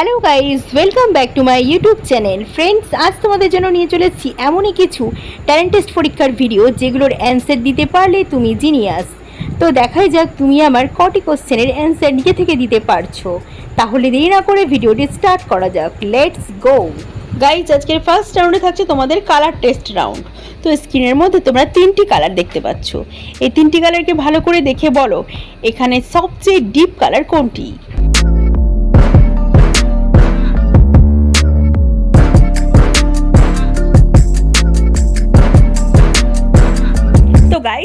Hello guys welcome back to my YouTube channel friends আজ তোমাদের জন্য নিয়ে চলে এসেছি এমনই কিছু ট্যালেন্ট টেস্ট পরীক্ষার ভিডিও যেগুলোর অ্যান্সার দিতে পারলে তুমি জিনিয়াস তো দেখাই যাক তুমি আমার কটি কোশ্চেনের অ্যান্সার নিজে থেকে দিতে পারছ। তাহলে দেরি না করে ভিডিওটি স্টার্ট করা যাক। লেটস গো গাইজ আজকের ফার্স্ট রাউন্ডে থাকছে তোমাদের কালার টেস্ট রাউন্ড তো স্ক্রিনের মধ্যে তোমরা তিনটি কালার দেখতে পাচ্ছ। এই তিনটি কালারকে ভালো করে দেখে বলো, এখানে সবচেয়ে ডিপ কালার কোনটি?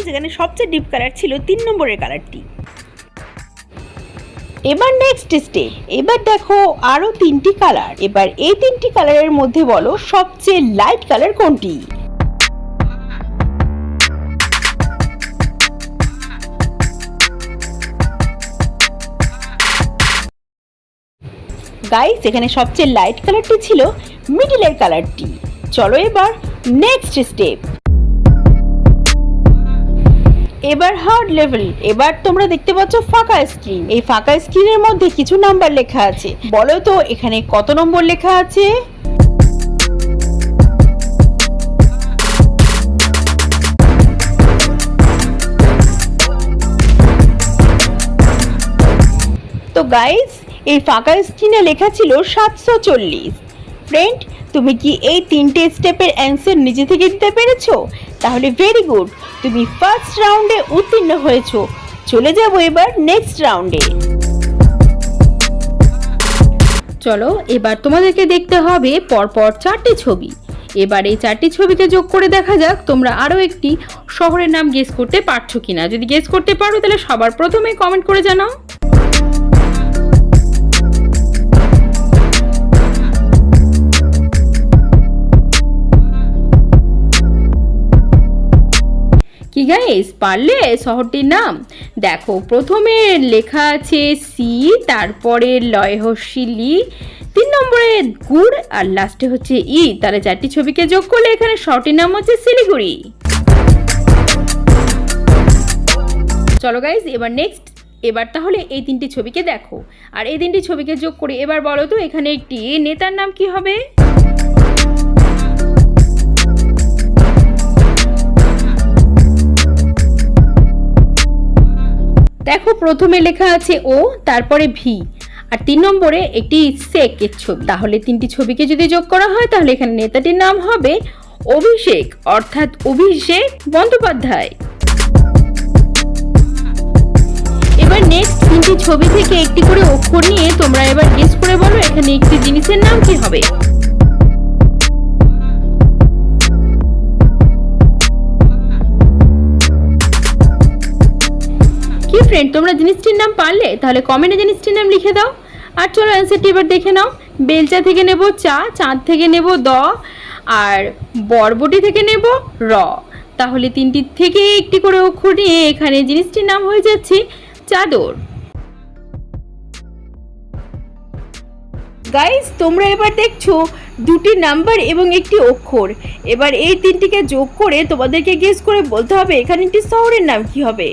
এখানে সবচেয়ে ডিপ কালার ছিল তিন নম্বরের কালারটি এবার নেক্সট স্টেপ এবার দেখো আরও তিনটি কালার এবার এই তিনটি কালারের মধ্যে বলো সবচেয়ে লাইট কালার কোনটি? গাইস এখানে সবচেয়ে লাইট কালারটি ছিল মিডিলের কালারটি চলো এবার নেক্সট স্টেপ এবার হার্ড লেভেল এবার তোমরা দেখতে পাচ্ছ ফাঁকা স্ক্রিন এই ফাঁকা স্ক্রিনের মধ্যে কিছু নাম্বার লেখা আছে। বলো তো, এখানে কত নম্বর লেখা আছে? তো গাইজ এই ফাঁকা স্ক্রিনে লেখা ছিল সাতশো চল্লিশ। ফ্রেন্ড তুমি কি এই তিনটে স্টেপের অ্যান্সার নিজে থেকে দিতে পেরেছ? তাহলে ভেরি গুড তুমি ফার্স্ট রাউন্ডে উত্তীর্ণ হয়েছো। চলে যাব এবার নেক্সট রাউন্ডে চলো, এবার তোমাদেরকে দেখতে হবে পরপর চারটি ছবি। এবার এই চারটি ছবিকে যোগ করে দেখা যাক তোমরা আরও একটি শহরের নাম গেস করতে পারছ কিনা। যদি গেস করতে পারো, তাহলে সবার প্রথমে কমেন্ট করে জানাও। কি গাইস পারলে শহরটির নাম। দেখো, প্রথমে লেখা আছে সি তারপরে লয়হসিলি তিন নম্বরে গুড়, আর লাস্টে হচ্ছে ই। তাহলে চারটি ছবিকে যোগ করলে এখানে শহরটির নাম হচ্ছে শিলিগুড়ি। চলো গাইস এবার নেক্সট এবার তাহলে এই তিনটি ছবিকে দেখো। আর এই তিনটি ছবিকে যোগ করে এবার বলো তো, এখানে একটি নেতার নাম কি হবে? দেখো, প্রথমে লেখা আছে ও, তারপরে ভি। আর তিন নম্বরে একটি সেকের ছবি। তাহলে তিনটি ছবিকে যদি যোগ করা হয়, তাহলে এখানে নেতাটির নাম হবে অভিষেক, অর্থাৎ অভিষেক বন্দ্যোপাধ্যায়। এবার নেক্সট তিনটি ছবি থেকে একটি করে অক্ষর নিয়ে তোমরা এবার গেস করে বলো, এখানে একটি জিনিসের নাম কি হবে? ফ্রেন্ড তোমরা জিনিসটির নাম পারলে তাহলে কমেন্টে জিনিসটির নাম লিখে দাও। আর চলো অ্যান্সারটি এবার দেখে নাও। বেলচা থেকে নেব চা, চাঁদ থেকে নেব দ, আর বরবটি থেকে নেব র। তাহলে তিনটি থেকে একটি করে অক্ষর নিয়ে এখানে জিনিসটির নাম হয়ে যাচ্ছে চাদর। গাইস তোমরা এবার দেখছ দুটি নাম্বার এবং একটি অক্ষর। এবার এই তিনটিকে যোগ করে তোমাদেরকে গেস করে বলতে হবে এখানে একটি শহরের নাম কি হবে।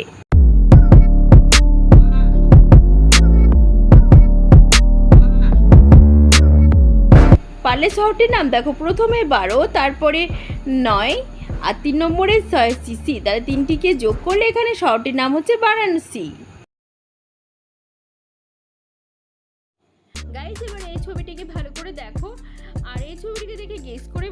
পারলে শহরটির নাম দেখো, প্রথমে বারো, তারপরে নয়, আর তিন নম্বরে ছয় সিসি তাহলে তিনটিকে যোগ করলে এখানে শহরটির নাম হচ্ছে বারাণসী। গাইজ এবার এই ছবিটিকে ভালো করে দেখো, আর এই ছবিটিকে দেখে গেস করে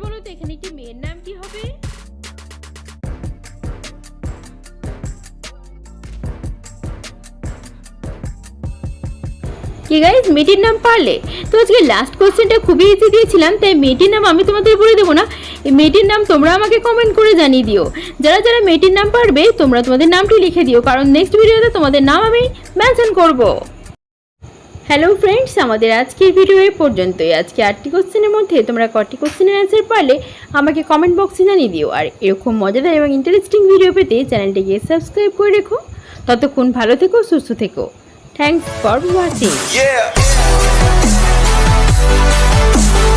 কি গাইজ মেয়েটির নাম পারলে? তো আজকে লাস্ট কোশ্চেনটা খুবই ইজি দিয়েছিলাম, তাই মেয়েটির নাম আমি তোমাদের বলে দেবো না। এই মেয়েটির নাম তোমরা আমাকে কমেন্ট করে জানিয়ে দিও। যারা যারা মেয়েটির নাম পারবে, তোমরা তোমাদের নামটি লিখে দিও, কারণ নেক্সট ভিডিওতে তোমাদের নাম আমি মেনশন করব। হ্যালো ফ্রেন্ডস আমাদের আজকের ভিডিও এই পর্যন্তই। আজকে আটটি কোশ্চেনের মধ্যে তোমরা কটি কোশ্চেনের অ্যান্সার পারলে, আমাকে কমেন্ট বক্সে জানিয়ে দিও। আর এরকম মজাদার এবং ইন্টারেস্টিং ভিডিও পেতে চ্যানেলটিকে সাবস্ক্রাইব করে রেখো। ততক্ষণ ভালো থেকো, সুস্থ থেকো। Thanks for watching. Yeah.